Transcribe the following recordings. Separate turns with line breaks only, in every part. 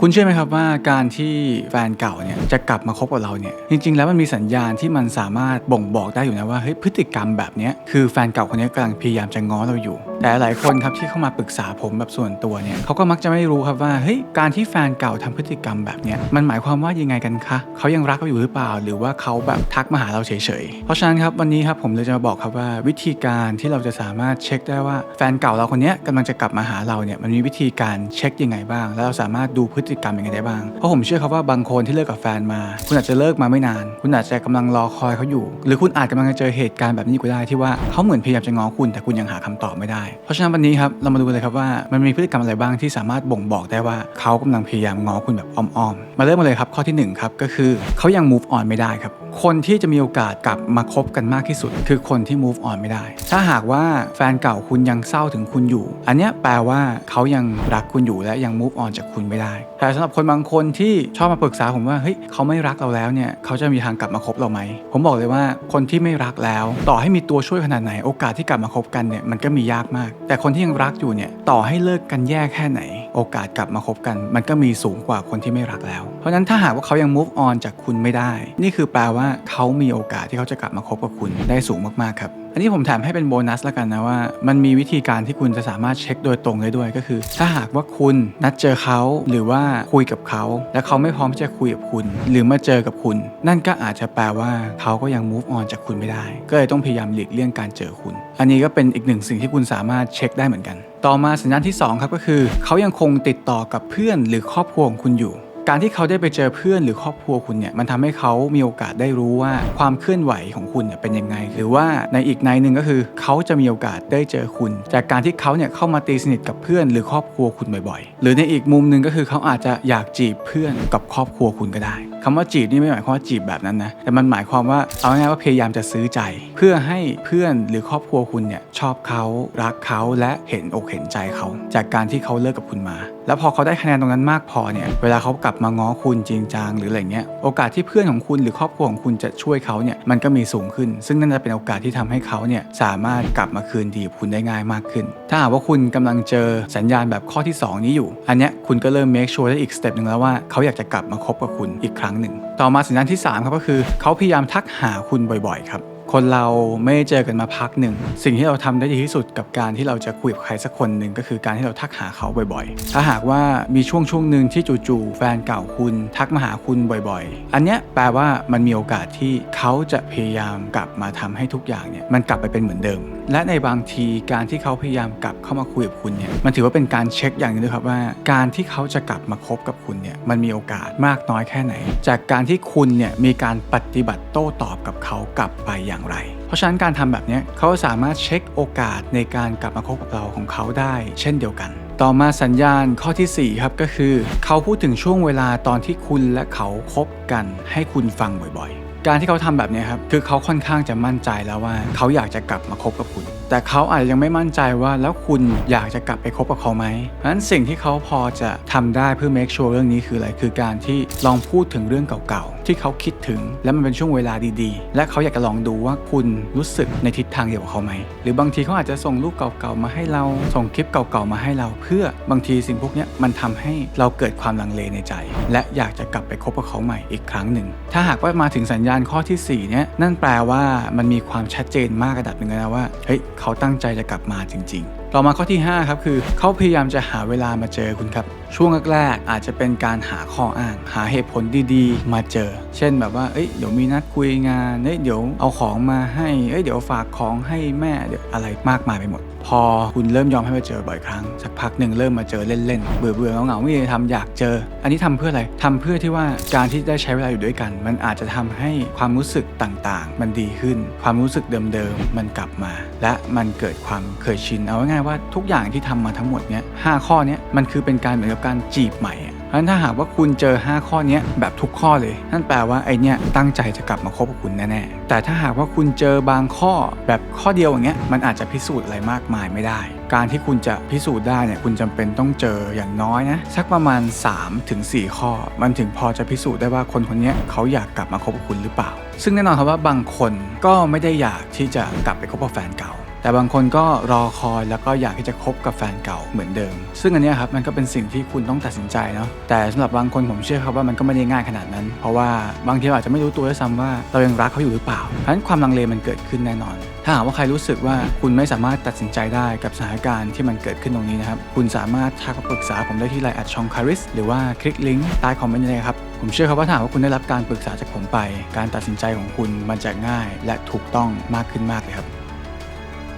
คุณเชื่อไหมครับว่าการที่แฟนเก่าเนี่ยจะกลับมาคบกับเราเนี่ยจริง ๆ แล้วมันมีสัญญาณที่มันสามารถบ่งบอกได้อยู่นะว่าเฮ้ยพฤติกรรมแบบนี้คือแฟนเก่าคนนี้กำลังพยายามจะง้อเราอยู่ แต่หลายคนครับที่เข้ามาปรึกษาผมแบบส่วนตัวเนี่ยเขาก็มักจะไม่รู้ครับว่าเฮ้ยการที่แฟนเก่าทำพฤติกรรมแบบนี้มันหมายความว่ายังไงกันคะเขายังรักเราอยู่หรือเปล่า หรือว่าเขาแบบทักมาหาเราเฉยๆเพราะฉะนั้นครับวันนี้ครับผมเลยจะมาบอกครับว่าวิธีการที่เราจะสามารถเช็คได้ว่าแฟนเก่าเราคนนี้กำลังจะกลับมาหาเราเนี่ยมันมีวิธีการเช็คยังไงบ้าง แล้วเราสามารถดูพฤติกรรมยังไงได้บ้าง เพราะผมเชื่อครับว่าบางคนที่เลิกกับแฟนมา คุณอาจจะเลิกมาไม่นาน คุณอาจจะกำลังรอคอยเขาอยู่ หรือคุณอาจกำลังจะเจอเหตุการณ์แบบนี้ก็ได้ที่ว่าเขาเหมือนพยายามจะง้อคุณแต่คุณยังหาคำตอบไม่ได้ เพราะฉะนั้นวันนี้ครับเรามาดูเลยครับว่ามันมีพฤติกรรมอะไรบ้างที่สามารถบ่งบอกได้ว่าเขากำลังพยายามง้อคุณแบบอ้อมๆมาเริ่มมาเลยครับข้อที่หนึ่งครับก็คือเขายัง move on ไม่ได้ครับ คนที่จะมีโอกาสกลับมาคบกันมากที่สุด คือคนที่ move on ไม่ได้ ถ้าหากว่าแฟนเก่าคุณยังเศร้าถึงคุณอยู่ อันนี้แปลว่าเขายังรักคุณอยู่และยัง move on จากคุณไม่ได้ แต่สำหรับคนบางคนที่ชอบมาปรึกษาผมว่าเฮ้ยเขาไม่รักเราแล้วเนี่ยเขาจะมีทางกลับมาคบเราไหม ผมบอกเลยว่าคนที่ไม่รักแล้ว ต่อให้มีตัวช่วยขนาดไหนโอกาสที่กลับมาคบกันเนี่ยมันก็มียากมาก แต่คนที่ยังรักอยู่เนี่ยต่อให้เลิกกันแย่แค่ไหน โอกาสกลับมาคบกัน มันก็มีสูงกว่าคนที่ไม่รักแล้ว เพราะฉะนั้นถ้าหากว่าเขายัง move on จากคุณไม่ได้ นี่คือแปลว่าเขามีโอกาสที่เขาจะกลับมาคบกับคุณได้สูงมากๆครับ อันนี้ผมแถมให้เป็นโบนัสแล้วกันนะว่า มันมีวิธีการที่คุณจะสามารถเช็คโดยตรงได้ด้วยก็คือ ถ้าหากว่าคุณนัดเจอเขาหรือว่าคุยกับเขา และเขาไม่พร้อมที่จะคุยกับคุณ หรือมาเจอกับคุณ นั่นก็อาจจะแปลว่าเขาก็ยัง move on จากคุณไม่ได้ ก็เลยต้องพยายามหลีกเลี่ยงการเจอคุณ อันนี้ก็เป็นอีกหนึ่งสิ่งที่คุณสามารถเช็คได้เหมือนกัน ต่อมาสัญญาณที่สองครับก็คือ เขายังคงติดต่อกับเพื่อนหรือครอบครัวของคุณอยู่ การที่เขาได้ไปเจอเพื่อนหรือครอบครัวคุณเนี่ยมันทำให้เขามีโอกาสได้รู้ว่าความเคลื่อนไหวของคุณเนี่ยเป็นยังไง หรือว่าในอีกในหนึ่งก็คือ เขาจะมีโอกาสได้เจอคุณ จากการที่เขาเนี่ยเข้ามาตีสนิทกับเพื่อนหรือครอบครัวคุณบ่อยๆ หรือในอีกมุมหนึ่งก็คือเขาอาจจะอยากจีบเพื่อนกับครอบครัวคุณก็ได้คำว่าจีบนี่ไม่หมายความว่าจีบแบบนั้นนะแต่มันหมายความว่าเอาง่ายๆว่าพยายามจะซื้อใจ เพื่อให้เพื่อนหรือครอบครัวคุณเนี่ยชอบเขารักเขาและเห็นอกเห็นใจเขา จากการที่เขาเลิกกับคุณมา แล้วพอเขาได้คะแนนตรงนั้นมากพอเนี่ย เวลาเขากลับมาง้อคุณจริงจังหรืออะไรเงี้ย โอกาสที่เพื่อนของคุณหรือครอบครัวของคุณจะช่วยเขาเนี่ย มันก็มีสูงขึ้น ซึ่งนั่นจะเป็นโอกาสที่ทำให้เขาเนี่ยสามารถกลับมาคืนดีกับคุณได้ง่ายมากขึ้น ถ้าหากว่าคุณกำลังเจอสัญญาณแบบข้อที่ 2 นี้อยู่ อันเนี้ยคุณก็เริ่ม make sure ได้อีกสเต็ปหนึ่งแล้วว่าเขาอยากจะกลับมาคบกับคุณอีกครั้งหนึ่ง ต่อมาสัญญาณที่3ครับก็คือเขาพยายามทักหาคุณบ่อยๆครับ คนเราไม่เจอกันมาพักหนึ่ง สิ่งที่เราทำได้ดีที่สุดกับการที่เราจะคุยกับใครสักคนหนึ่งก็คือการที่เราทักหาเขาบ่อยๆ ถ้าหากว่ามีช่วงช่วงหนึ่งที่จู่ๆแฟนเก่าคุณทักมาหาคุณบ่อยๆ อันเนี้ยแปลว่ามันมีโอกาสที่เขาจะพยายามกลับมาทำให้ทุกอย่างเนี่ยมันกลับไปเป็นเหมือนเดิมและในบางทีการที่เขาพยายามกลับเข้ามาคุยกับคุณเนี่ยมันถือว่าเป็นการเช็คอย่างหนึงด้วยครับว่า การที่เขาจะกลับมาคบกับคุณเนี่ยมันมีโอกาสมากน้อยแค่ไหน จากการที่คุณเนี่ยมีการปฏิบัติโต้ตอบกับเขากลับไปอย่างไร เพราะฉะนั้นการทำแบบนี้เขาสามารถเช็คโอกาสในการกลับมาคบกับเราของเขาได้ เช่นเดียวกัน ต่อมาสัญญาณข้อทีสี่4ครับก็คือ เขาพูดถึงช่วงเวลาตอนที่คุณและเขาคบกันให้คุณฟังบ่อยๆ การที่เขาทำแบบนี้ครับคือเขาค่อนข้างจะมั่นใจแล้วว่าเขาอยากจะกลับมาคบกับคุณ แต่เขาอาจจะยังไม่มั่นใจว่าแล้วคุณอยากจะกลับไปคบกับเขาไหมเพราะฉะนั้นสิ่งที่เขาพอจะทำได้เพื่อ make sure เรื่องนี้คืออะไรคือการที่ลองพูดถึงเรื่องเก่าๆที่เขาคิดถึงและมันเป็นช่วงเวลาดีๆ และเขาอยากจะลองดูว่าคุณรู้สึกในทิศทางเดียวกับเขาไหมหรือบางทีเขาอาจจะส่งรูปเก่าๆมาให้เราส่งคลิปเก่าๆมาให้เราเพื่อบางทีสิ่งพวกนี้มันทำให้เราเกิดความลังเลในใจ และอยากจะกลับไปคบกับเขาใหม่อีกครั้งหนึ่งถ้าหากว่ามาถึงสัญญาณข้อที่4เนี่ยนั่นแปลว่ามันมีความชัดเจนมากระดับหนึ่งแล้วนะว่าเฮ้ยเขาตั้งใจจะกลับมาจริง ๆ ต่อมาข้อที่5ครับคือเขาพยายามจะหาเวลามาเจอคุณครับ ช่วงแรกๆอาจจะเป็นการหาข้ออ้าง หาเหตุผลดีๆ มาเจอ เช่นแบบว่าเอ้ยเดี๋ยวมีนัดคุยงานเอ้ยเดี๋ยวเอาของมาให้เอ้ยเดี๋ยวฝากของให้แม่เดี๋ยวอะไรมากมายไปหมด พอคุณเริ่มยอมให้มาเจอบ่อยครั้ง สักพักหนึ่งเริ่มมาเจอเล่นๆเบื่อเบื่อๆเหงาๆไม่มีอะไรทำอยากเจอ อันนี้ทำเพื่ออะไรทำเพื่อที่ว่าการที่ได้ใช้เวลาอยู่ด้วยกัน มันอาจจะทำให้ความรู้สึกต่างๆ มันดีขึ้น ความรู้สึกเดิมๆมันกลับมา และมันเกิดความเคยชินเอาง่ายๆว่าทุกอย่างที่ทำมาทั้งหมดเนี้ยหข้อเนี้ยมันคือเป็นการเหมือนกับการจีบใหม่ ฉะนั้นถ้าหากว่าคุณเจอ 5 ข้อนี้แบบทุกข้อเลย นั่นแปลว่าไอเนี้ยตั้งใจจะกลับมาคบกับคุณแน่ๆ แต่ถ้าหากว่าคุณเจอบางข้อแบบข้อเดียวอย่างเงี้ยมันอาจจะพิสูจน์อะไรมากมายไม่ได้ การที่คุณจะพิสูจน์ได้เนี่ยคุณจำเป็นต้องเจออย่างน้อยนะสักประมาณ3-4ถึง4ข้อ มันถึงพอจะพิสูจน์ได้ว่าคนคนนี้เขาอยากกลับมาคบกับคุณหรือเปล่า ซึ่งแน่นอนครับว่าบางคนก็ไม่ได้อยากที่จะกลับไปคบกับแฟนเก่า แต่บางคนก็รอคอยแล้วก็อยากที่จะคบกับแฟนเก่าเหมือนเดิม ซึ่งอันนี้ครับมันก็เป็นสิ่งที่คุณต้องตัดสินใจเนาะแต่สำหรับบางคนผมเชื่อครับว่ามันก็ไม่ได้ง่ายขนาดนั้น เพราะว่าบางทีาอาจจะไม่รู้ตัวด้วยซ้ำว่าเรายังรักเขาอยู่หรือเปล่าเพราะฉะนั้นความลังเลมันเกิดขึ้นแน่นอน ถ้าหากว่าใครรู้สึกว่าคุณไม่สามารถตัดสินใจได้กับสถานการณ์ที่มันเกิดขึ้นตรงนี้นะครับคุณสามารถทักปรึกษาผมได้ที่ไลน์แอดชองคาริสหรือว่าคลิกลิงก์ใต้คอมเมนต์เลยครับผมเชื่อครับว่าถ้าหากว่าคุณได้รับการปรึกษาจากผมไป การตัดสินใจของคุณมันจะง่าย และถูกต้องมากขึ้นมากเลยครับ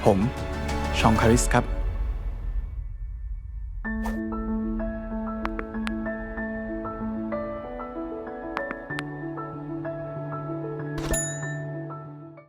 ผม ชองคาริสครับ